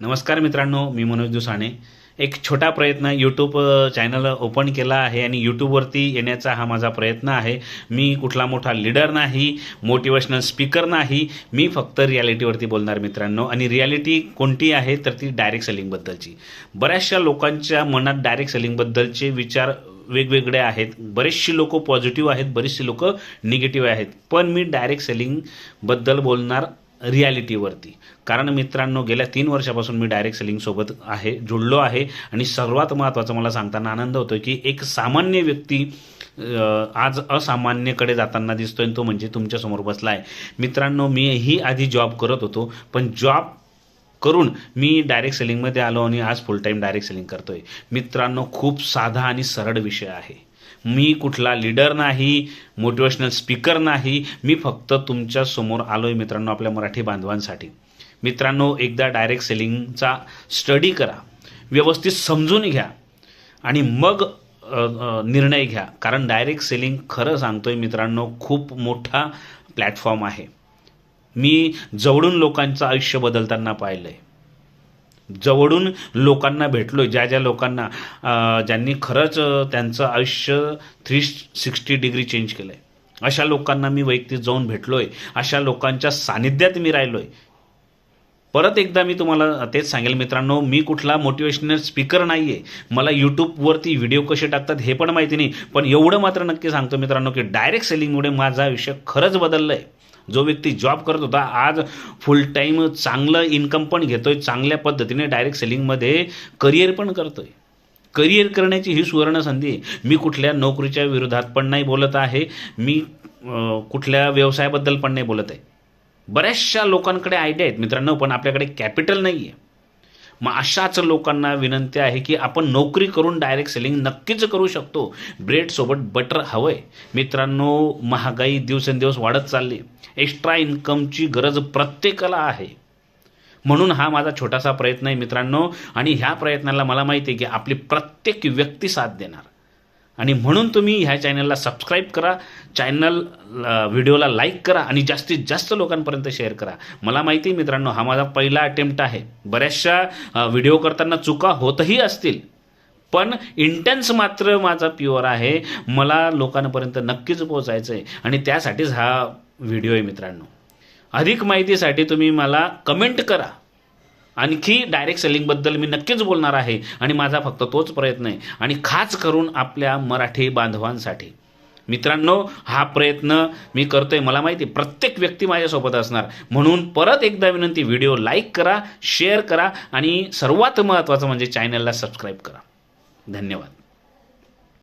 नमस्कार मित्रांनो मी मनोज दुसाणे एक छोटा प्रयत्न यूट्यूब चॅनल ओपन केला आहे आणि यूट्यूबवरती येण्याचा हा माझा प्रयत्न आहे. मी कुठला मोठा लीडर नाही मोटिवेशनल स्पीकर नाही मी फक्त रियालिटीवरती बोलणार मित्रांनो. आणि रियालिटी कोणती आहे तर ती डायरेक्ट सेलिंगबद्दलची बऱ्याचशा लोकांच्या मनात डायरेक्ट सेलिंगबद्दलचे विचार वेगवेगळे आहेत. बरेचशी लोक पॉझिटिव्ह आहेत बरेचशी लोक निगेटिव्ह आहेत. पण मी डायरेक्ट सेलिंगबद्दल बोलणार रियालिटीवरती कारण मित्रांनो गेल्या तीन वर्षापासून मी डायरेक्ट सेलिंगसोबत आहे जुळलो आहे आणि सर्वात महत्त्वाचं मला सांगताना आनंद होतो की एक सामान्य व्यक्ती आज असामान्यकडे जाताना दिसतोय आणि तो म्हणजे तुमच्यासमोर बसला आहे मित्रांनो मीही आधी जॉब करत होतो पण जॉब करून मी डायरेक्ट सेलिंगमध्ये आलो आणि आज फुल टाईम डायरेक्ट सेलिंग करतोय. मित्रांनो खूप साधा आणि सरळ विषय आहे. मी कुठला लीडर नाही मोटिवेशनल स्पीकर नाही मी फक्त तुमच्यासमोर आलो आहे मित्रांनो आपल्या मराठी बांधवांसाठी. मित्रांनो एकदा डायरेक्ट सेलिंगचा स्टडी करा. व्यवस्थित समजून घ्या. आणि मग निर्णय घ्या. कारण डायरेक्ट सेलिंग खरं सांगतोय मित्रांनो खूप मोठा प्लॅटफॉर्म आहे. मी जवळून लोकांचं आयुष्य बदलताना पाहिलं आहे जवळून लोकांना भेटलो ज्या ज्या लोकांना ज्यांनी खरंच त्यांचं आयुष्य थ्री सिक्स्टी डिग्री चेंज केलं आहे अशा लोकांना मी वैयक्तिक जाऊन भेटलो आहे अशा लोकांच्या सानिध्यात मी राहिलो आहे परत एकदा मी तुम्हाला तेच सांगेल मित्रांनो मी कुठला मोटिवेशनल स्पीकर नाही आहे मला यूट्यूबवरती व्हिडिओ कसे टाकतात हे पण माहिती नाही पण एवढं मात्र नक्की सांगतो मित्रांनो की डायरेक्ट सेलिंगमुळे माझा आयुष्य खरंच बदललं आहे जो व्यक्ती जॉब करत होता आज फुल टाईम चांगलं इन्कम पण घेतोय चांगल्या पद्धतीने डायरेक्ट सेलिंगमध्ये करिअर पण करतोय. करिअर करण्याची ही सुवर्ण संधी आहे. मी कुठल्या नोकरीच्या विरोधात पण नाही बोलत आहे. मी कुठल्या व्यवसायाबद्दल पण नाही बोलत आहे. बऱ्याचशा लोकांकडे आयडिया आहेत मित्रांनो पण आपल्याकडे कॅपिटल नाही आहे मग अशाच लोकांना विनंती आहे की आपण नोकरी करून डायरेक्ट सेलिंग नक्कीच करू शकतो. ब्रेडसोबत बटर हवं आहे मित्रांनो महागाई दिवसेंदिवस वाढत चालली. एक्स्ट्रा इन्कमची गरज प्रत्येकाला आहे. म्हणून हा माझा छोटासा प्रयत्न आहे मित्रांनो. आणि ह्या प्रयत्नाला मला माहिती आहे की आपली प्रत्येक व्यक्ती साथ देणार. आणि म्हणून तुम्ही ह्या चॅनलला सबस्क्राईब करा. चॅनल व्हिडिओला लाईक करा आणि जास्तीत जास्त लोकांपर्यंत शेअर करा. मला माहिती आहे मित्रांनो हा माझा पहिला अटेम्प्ट आहे. बऱ्याचशा व्हिडिओ करताना चुका होतही असतील पण इंटेन्स मात्र माझा प्युअर आहे. मला लोकांपर्यंत नक्कीच पोहोचायचं आहे आणि त्यासाठीच हा व्हिडिओ आहे मित्रांनो. अधिक माहितीसाठी तुम्ही मला कमेंट करा. आणखी डायरेक्ट सेलिंगबद्दल मी नक्कीच बोलणार आहे. आणि माझा फक्त तोच प्रयत्न आहे. आणि खास करून आपल्या मराठी बांधवांसाठी. मित्रांनो हा प्रयत्न मी करतोय. मला माहिती आहे, प्रत्येक व्यक्ती माझ्यासोबत असणार. म्हणून परत एकदा विनंती व्हिडिओ लाईक करा शेअर करा आणि सर्वात महत्त्वाचं म्हणजे चॅनलला सबस्क्राईब करा. धन्यवाद.